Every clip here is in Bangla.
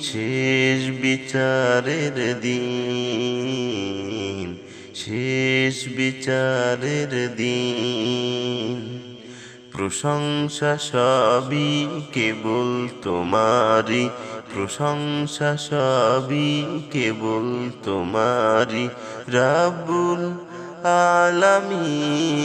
শেষ বিচারের দিন, শেষ বিচারের দিন। প্রশংসা সবই কেবল তোমারি প্রশংসা সবই কেবল তোমারি রাবুল আলামিন।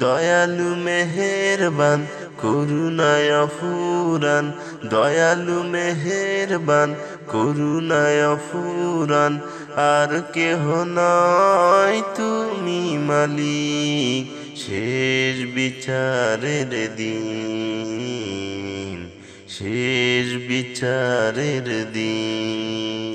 দয়ালু মেহেরবান করুণায় ফুরান দয়ালু মেহেরবান, করুণায় ফুরান আর কেহ নয় তুমি মালিক, শেষ বিচারের দিন, শেষ বিচারের দিন।